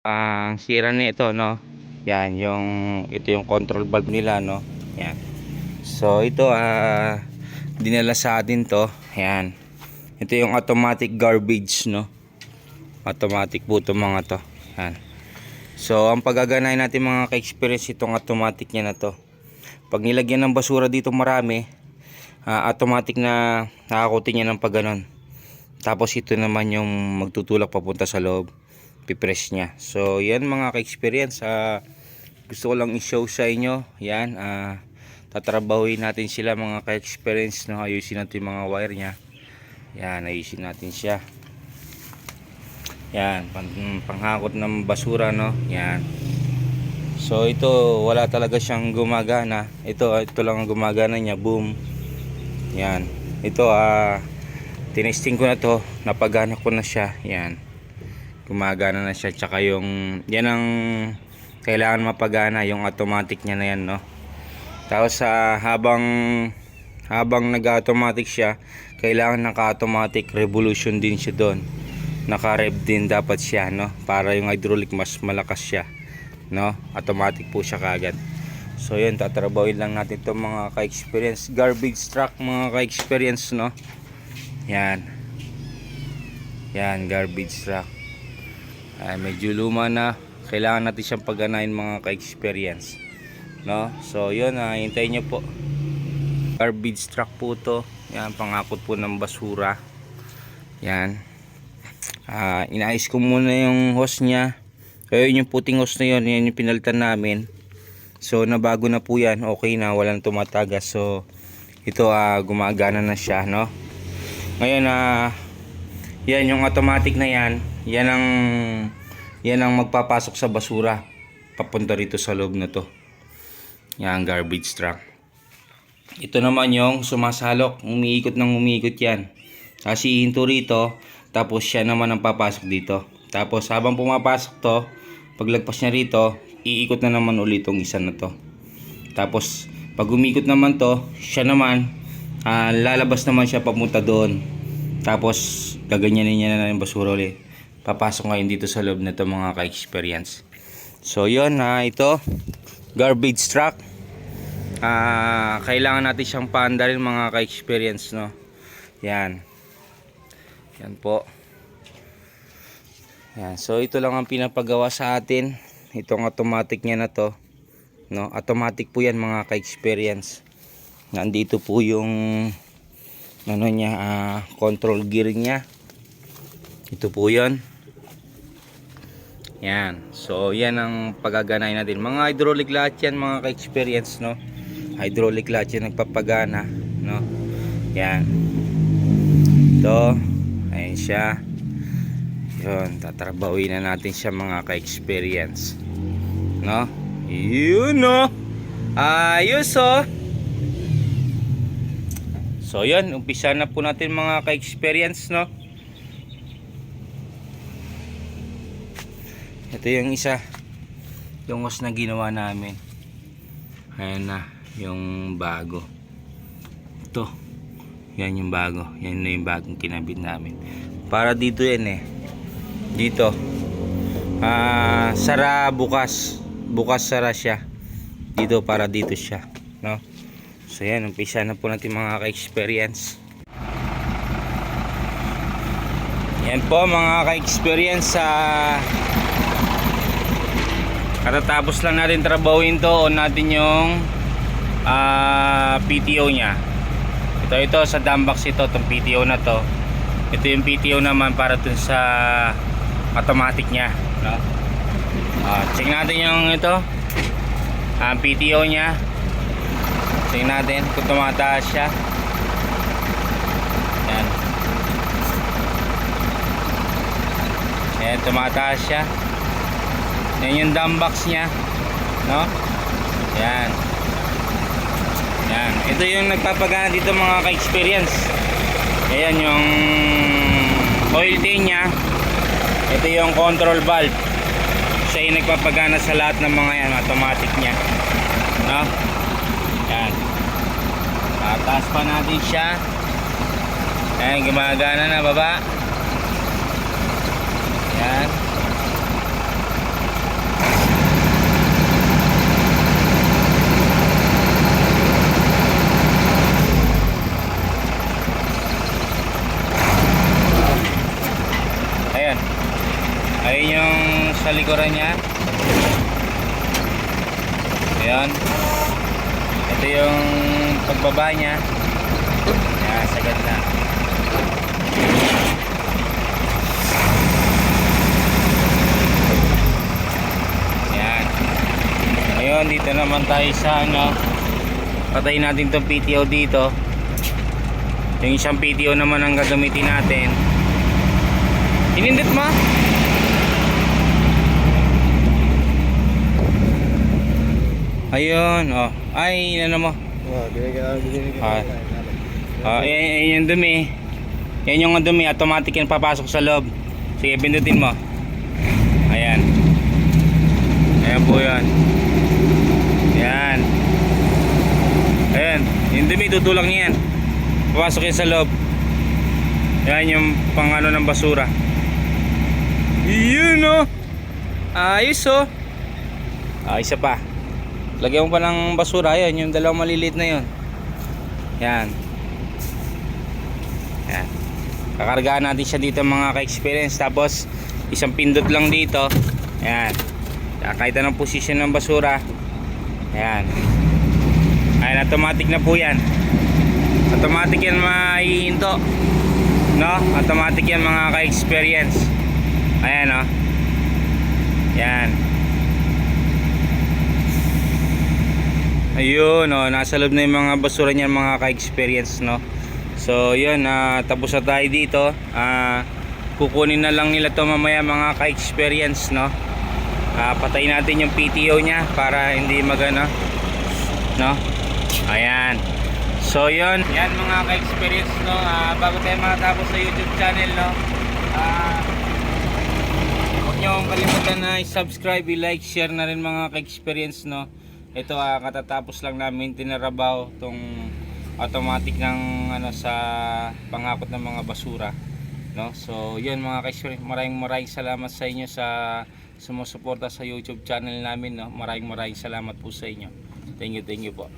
ang sira nito no? Yan yung ito yung control valve nila no? Yan. So ito ah dinala sa atin to. Yan. Ito yung automatic garbage no? Automatic po ito mga to. Yan. So ang paggaganahin natin mga ka-experience itong automatic niya na to. Pag nilagyan ng basura dito marami ah, automatic na nakakutin niya ng pag tapos ito naman yung magtutulak papunta sa loob pipress niya. So, yan mga ka-experience. ah, gusto ko lang i-show sa inyo. Yan. ah, tatrabahuin natin sila mga ka-experience. No? Ayusin natin yung mga wire niya. Yan. Ayusin natin siya. Yan. Pang, panghakot ng basura. No? Yan. So, ito wala talaga siyang gumagana. Ito, ito lang ang gumagana niya. Boom. Yan. Ito, ah, tinesting ko na to. Napagana ko na siya. Yan gumagana na siya tsaka yung yan ang kailangan mapagana yung automatic niya na yan no? Tapos sa habang habang nag-automatic siya kailangan naka-automatic revolution din siya doon. Naka-rev din dapat siya no? Para yung hydraulic mas malakas siya no? Automatic po siya kagad so yun tatrabawin lang natin to mga ka-experience garbage truck mga ka-experience no? Yan. Yan garbage truck ay medyo luma na. Kailangan natin siyang pagganahin mga ka-experience. No? So yun ah, hintayin nyo po. Garbage truck po to. Yan pangakot po ng basura. Yan. Ah, inaayos ko muna yung hose nya ayun yung puting hose na yun. Yan yung pinalitan namin. So nabago na po yan. Okay na. Walang tumatagas. So ito ah, gumagana na siya no? Ngayon ah yan yung automatic na yan yan ang yan ang magpapasok sa basura papunta rito sa loob na to. Yan garbage truck. Ito naman yung sumasalok. Umiikot ng umiikot yan. Kasi hinto rito tapos siya naman ang papasok dito. Tapos habang pumapasok to paglagpas niya rito iikot na naman ulit tong isa na to. Tapos pag umikot naman to siya naman ah, lalabas naman siya papunta doon. Tapos gaganyanin niya na yung basura ulit. Papasok ngayon dito sa loob na ito mga ka-experience. So yun na ito garbage truck. Ah kailangan natin siyang paandarin mga ka-experience no? Yan. Yan po. Yan. So ito lang ang pinapagawa sa atin. Itong automatic niya na to no? Automatic po yan mga ka-experience. Nandito po yung ano niya ah, control gear niya ito po yan. Yan. So yan ang pagaganahin natin. Mga hydraulic lahat yan mga ka-experience no? Hydraulic lahat yan nagpapagana no? Yan. Ito. Ayun siya. Yun tatrabawin na natin siya mga ka-experience. No? Yun no? Ayos oh. So yun, umpisa na po natin mga ka-experience no. Ito yung isa. Yung hose na ginawa namin. Ayan na, yung bago. Ito. Yan yung bago. Yan na yung bagong kinabit namin. Para dito yan eh. Dito. Ah, sara bukas. Bukas sara siya. Dito para dito siya, no? So yan, umpisa na po natin mga ka-experience. Yan po mga ka-experience sa katatapos lang natin trabawin to on natin yung ah, PTO nya. Ito ito sa dumbox ito, itong PTO na to. Ito yung PTO naman para dun sa automatic nya. No? Ah, check natin yung ito. Ang PTO nya. Tingnan natin kung tumataas siya. Yan. Yan, tumataas siya. Yan yung dumb box niya. No? Yan. Yan. Ito yung nagpapagana dito mga ka-experience. Ayan yung oil tin niya. Ito yung control valve. Siya yung nagpapagana sa lahat ng mga yan, automatic niya. No? Yan. Tataas pa natin siya. Ayan, gumagana na baba. Yan. Ayun yung sa likuran niya. Ayan. Ito yung pagbaba niya. Yan, sa ganda. Yan. Ngayon, dito naman tayo sa ano. Patayin natin tong PTO dito. Yung isang PTO naman ang gagamitin natin. Inindit mo? Ayun, oh. Ay, ano mo? Oh, binigyan binigyan. Ah. Oh, yan, yan yung dumi. Yan yung dumi, automatic yan papasok sa loob. Sige, pindutin mo. Ayan. Ayan po yan. Yan. Ayan, yung dumi, tutulak niya yan. Papasok yan sa loob. Yan yung pang ano ng basura. Yun oh. Ayos oh. Ah, isa pa. Lagyan mo pa ng basura. Ayan, yung dalawang maliliit na yun. Yan. Yan. Kakargaan natin siya dito mga ka-experience. Tapos, isang pindot lang dito. Yan. Kahit anong position ng basura. Yan. Ayan, automatic na po yan. Automatic yan maihinto. No? Automatic yan mga ka-experience. Ayan, oh. Yan. Ayun, oh, nasa loob na yung mga basura niyan mga ka-experience, no. So, yun, ah, tapos na tayo dito. Ah, kukunin na lang nila to mamaya mga ka-experience, no. Ah, patayin natin yung PTO niya para hindi magana, no. Ayan. So, yun, yan mga ka-experience, no. Ah, bago tayo matapos sa YouTube channel, no. Ah, Huwag niyo kalimutan na i-subscribe, i-like, share na rin mga ka-experience no. Ito ah katatapos lang namin tinarabaw tong automatic ng ano sa pangakot ng mga basura no. So, 'yun mga ka-experience, maraming maraming salamat sa inyo sa sumusuporta sa YouTube channel namin no. Maraming maraming salamat po sa inyo. Thank you, thank you po.